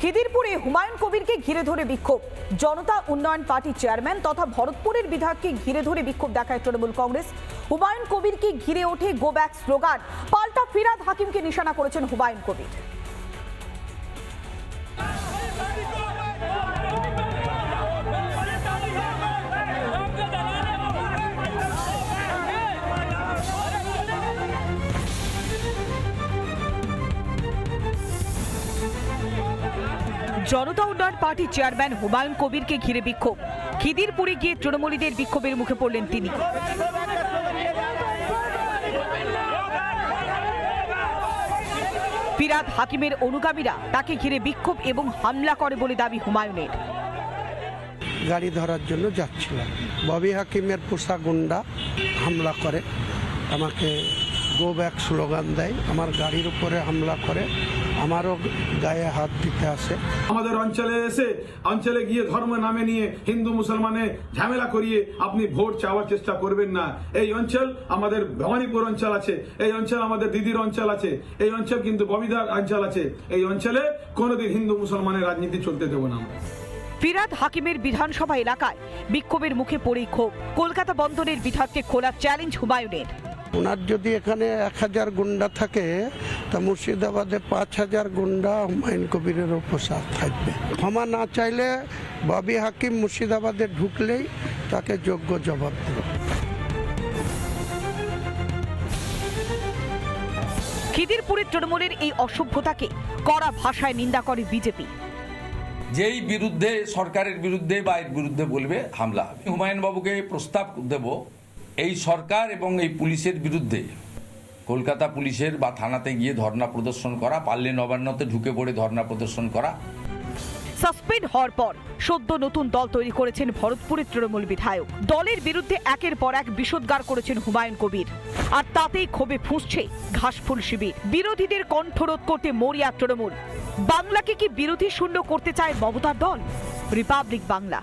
খিদিরপুরে হুমায়ুন কবিরকে ঘিরে ধরে বিক্ষোভ। জনতা উন্নয়ন পার্টির চেয়ারম্যান তথা ভরতপুরের বিধায়ককে ঘিরে ধরে বিক্ষোভ দেখায় তৃণমূল কংগ্রেস। হুমায়ুন কবিরকে ঘিরে ওঠে গো ব্যাক স্লোগান। পাল্টা ফিরাদ হাকিমকে নিশানা করেছেন হুমায়ুন কবির। জনতা উন্নয়ন পার্টির চেয়ারম্যান হুমায়ুন কবিরকে ঘিরে বিক্ষোভ। খিদিরপুরে গিয়ে তৃণমূলীদের বিক্ষোভের মুখে পড়লেন তিনি। ফিরাদ হাকিমের অনুগামীরা তাকে ঘিরে বিক্ষোভ এবং হামলা করে বলে দাবি হুমায়ুনের। গাড়ি ধরার জন্য যাচ্ছিলাম। ববি হাকিমের পোষা গুন্ডা হামলা করে আমাকে গো ব্যাক স্লোগান দেয় আমার গাড়ির উপরে হামলা করে আমারও গায়ে হাত দিতে আসে। আমাদের অঞ্চলে এসে অঞ্চলে গিয়ে ধর্ম নামে নিয়ে হিন্দু মুসলমানে ঝামেলা করিয়ে আপনি ভোট চাওয়ার চেষ্টা করবেন না। এই অঞ্চল আমাদের ভবানীপুর অঞ্চল আছে এই অঞ্চল আমাদের দিদির অঞ্চল আছে এই অঞ্চল কিন্তু ববিদার অঞ্চল আছে। এই অঞ্চলে কোনোদিন হিন্দু মুসলমানের রাজনীতি চলতে দেবো না আমরা। ফিরাদ হাকিমের বিধানসভা এলাকায় বিক্ষোভের মুখে পড়েই ক্ষোভ। কলকাতা বন্দরের বিধায়ককে খোলা চ্যালেঞ্জ হুমায়ুনের। ওনার যদি এখানে এক হাজার গুন্ডা থাকে তা মুর্শিদাবাদে পাঁচ হাজার গুন্ডা হুমায়ুন কবিরের পোশাক থাকবে। ক্ষমা না চাইলে ববি হাকিম মুর্শিদাবাদে ঢুকলেই তাকে যোগ্য জবাব দেবে। খিদিরপুরের তৃণমূলের এই অসভ্যতাকে কড়া ভাষায় নিন্দা করে বিজেপি। যেই বিরুদ্ধে সরকারের বিরুদ্ধে বা এর বিরুদ্ধে বলবে হামলা। হবে হুমায়ুন বাবুকে প্রস্তাব দেব এই সরকার এবং এই পুলিশের বিরুদ্ধে কলকাতা পুলিশের বা থানাতে গিয়ে ধর্ণা প্রদর্শন করা পারলে নবান্নতে ঢুকে পড়ে ধর্ণা প্রদর্শন করা। সাসপেন্ড হওয়ার পর সদ্য নতুন দল তৈরি করেছেন ভরতপুরের তৃণমূল বিধায়ক। দলের বিরুদ্ধে একের পর এক বিষোদ্গার করেছেন হুমায়ুন কবির। আর তাতেই ক্ষোভে ফুঁসছে ঘাসফুল শিবির। বিরোধীদের কণ্ঠরোধ করতে মরিয়া তৃণমূল। বাংলাকে কি বিরোধী শূন্য করতে চায় মমতার দল? রিপাবলিক বাংলা।